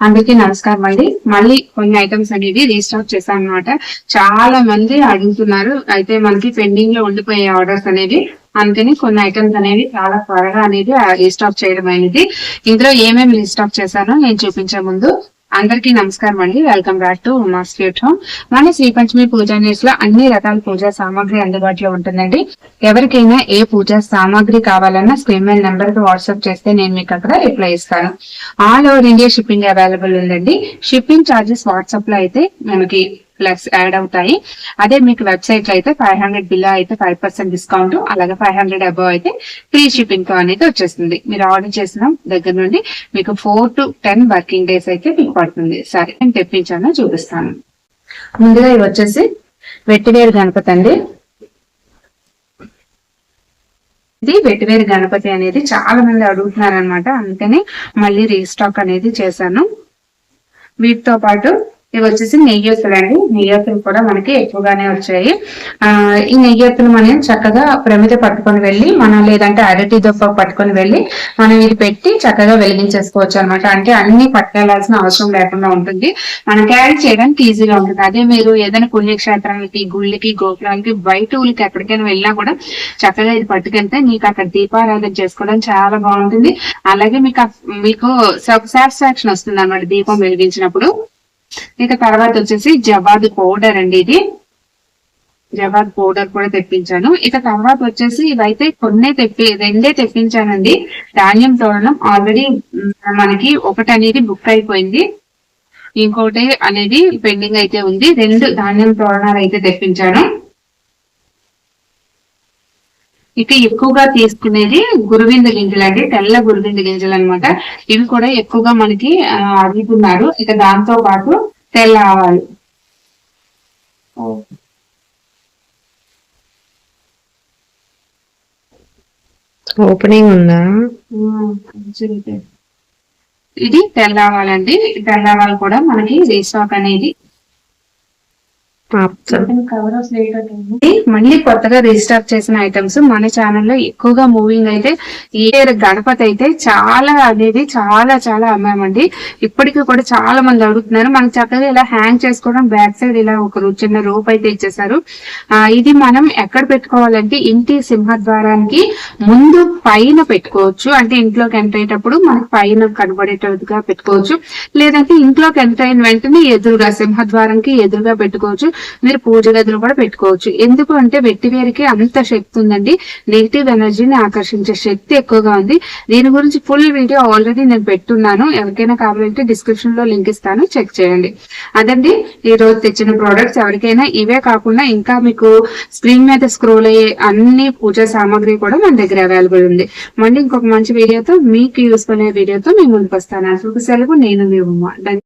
అందరికీ నమస్కారం అండి. మళ్ళీ కొన్ని ఐటమ్స్ అనేవి రీస్టాక్ చేశాను అనమాట చాలా మంది అడుగుతున్నారు. అయితే మనకి పెండింగ్లో ఉండిపోయే ఆర్డర్స్ అనేవి. అందుకని కొన్ని ఐటమ్స్ అనేవి చాలా త్వరగా అనేది రీస్టాక్ చేయడం అనేది ఇందులో ఏమేమి రీస్టాక్ చేశానో నేను చూపించే ముందు. అందరికీ నమస్కారం అండి. వెల్కమ్ బ్యాక్ టు మా హోమ్ మన శ్రీ పంచమి పూజా న్యూస్లో అన్ని రకాల పూజా సామాగ్రి అందుబాటులో ఉంటుందండి. ఎవరికైనా ఏ పూజా సామాగ్రి కావాలన్నా స్క్రీన్ మీద నెంబర్కి వాట్సాప్ చేస్తే నేను మీకు అక్కడ రిప్లై ఇస్తాను. All over India shipping available ఉందండి. షిప్పింగ్ చార్జెస్ వాట్సాప్లో అయితే మనకి ప్లస్ యాడ్ అవుతాయి. అదే మీకు వెబ్సైట్లో అయితే ఫైవ్ హండ్రెడ్ బిల్ అయితే ఫైవ్ పర్సెంట్ డిస్కౌంట్ అలాగే ఫైవ్ హండ్రెడ్ అబవ్ అయితే ఫ్రీ షిప్పింగ్తో అనేది వచ్చేస్తుంది. మీరు ఆర్డర్ చేసిన దగ్గర నుండి మీకు four to ten working days అయితే మీకు పడుతుంది. సరే నేను తెప్పించాను చూపిస్తాను. ముందుగా ఇవి వచ్చేసి వెట్టివేరు గణపతి అండి. ఇది వెట్టివేరు గణపతి అనేది చాలా మంది అడుగుతున్నారు అనమాట అందుకని మళ్ళీ రీస్టాక్ అనేది చేశాను. వీటితో పాటు ఇవి వచ్చేసి నెయ్యొత్తులు అండి నెయ్యొత్తులు కూడా మనకి ఎక్కువగానే వచ్చాయి. ఆ ఈ నెయ్యొత్తులు మనం చక్కగా ప్రమిద పట్టుకొని వెళ్ళి మనం లేదంటే అరటి దొప్ప పట్టుకొని వెళ్ళి మనం ఇది పెట్టి చక్కగా వెలిగించేసుకోవచ్చు అనమాట అంటే అన్ని పట్టుకెళ్ళాల్సిన అవసరం లేకుండా ఉంటుంది. మనం క్యారీ చేయడానికి ఈజీగా ఉంటుంది. అదే మీరు ఏదైనా పుణ్యక్షేత్రానికి గుళ్ళకి గోపురాలకి బయట ఊళ్ళకి ఎక్కడికైనా వెళ్ళినా కూడా చక్కగా ఇది పట్టుకెళ్తే మీకు అక్కడ దీపారాధన చేసుకోవడం చాలా బాగుంటుంది. అలాగే మీకు మీకు సాటిస్ఫాక్షన్ వస్తుంది అనమాట దీపం వెలిగించినప్పుడు. ఇక తర్వాత వచ్చేసి జవాద్ పౌడర్ అండి ఇది. జవాద్ పౌడర్ కూడా తెప్పించాను. ఇక తర్వాత వచ్చేసి ఇవైతే కొన్నే తెప్పి రెండే తెప్పించానండి. ధాన్యం తోరణం ఆల్రెడీ మనకి ఒకటి అనేది బుక్ అయిపోయింది. ఇంకోటి అనేది పెండింగ్ అయితే ఉంది. రెండు ధాన్యం తోరణాలు అయితే తెప్పించాను. ఇక ఎక్కువగా తీసుకునేది గురువింద గింజలు అండి తెల్ల గురువింద గింజలు అన్నమాట. ఇవి కూడా ఎక్కువగా మనకి అడుగుతున్నారు. ఇక దాంతో పాటు తెల్ల ఆవాలు. ఓపెనింగ్ ఉందా? ఇది తెల్ల ఆవాలండి. తెల్ల ఆవాలు కూడా మనకి రీస్టాక్ అనేది మళ్ళీ కొత్తగా రీస్టాక్ చేసిన ఐటమ్స్ మన ఛానల్లో ఎక్కువగా మూవింగ్ అయితే ఈ ఇయర్ గణపతి అయితే చాలా అనేది చాలా చాలా అమ్మామండి ఇప్పటికీ కూడా చాలా మంది అడుగుతున్నారు. మనకి చక్కగా ఇలా హ్యాంగ్ చేసుకోవడం బ్యాక్ సైడ్ ఇలా ఒక చిన్న రూప్ అయితే ఇచ్చేసారు ఆ, ఇది మనం ఎక్కడ పెట్టుకోవాలంటే ఇంటి సింహద్వారానికి ముందు పైన పెట్టుకోవచ్చు. అంటే ఇంట్లోకి ఎంటర్ అయ్యేటప్పుడు మనకి పైన కనబడేటట్టుగా పెట్టుకోవచ్చు. లేదంటే ఇంట్లోకి ఎంటర్ అయిన వెంటనే ఎదురుగా సింహద్వారంకి ఎదురుగా పెట్టుకోవచ్చు. మీరు పూజ గదిలో కూడా పెట్టుకోవచ్చు. ఎందుకు అంటే వెట్టివేరికి అంత శక్తి ఉందండి. నెగిటివ్ ఎనర్జీని ఆకర్షించే శక్తి ఎక్కువగా ఉంది. దీని గురించి ఫుల్ వీడియో ఆల్రెడీ నేను పెట్టున్నాను. ఎవరికైనా కావాలంటే డిస్క్రిప్షన్లో లింక్ ఇస్తాను. చెక్ చేయండి. అదండి ఈ రోజు తెచ్చిన ప్రోడక్ట్స్ ఎవరికైనా ఇవే కాకుండా ఇంకా మీకు స్క్రీన్ మీద స్క్రోల్ అయ్యే అన్ని పూజా సామాగ్రి కూడా మన దగ్గర అవైలబుల్ ఉంది. మళ్ళీ ఇంకొక మంచి వీడియోతో మీకు యూస్ఫుల్ అయ్యే వీడియోతో మేము ముందుకు వస్తాను. అసలు సెలవు నేను మీ ఉమ్మ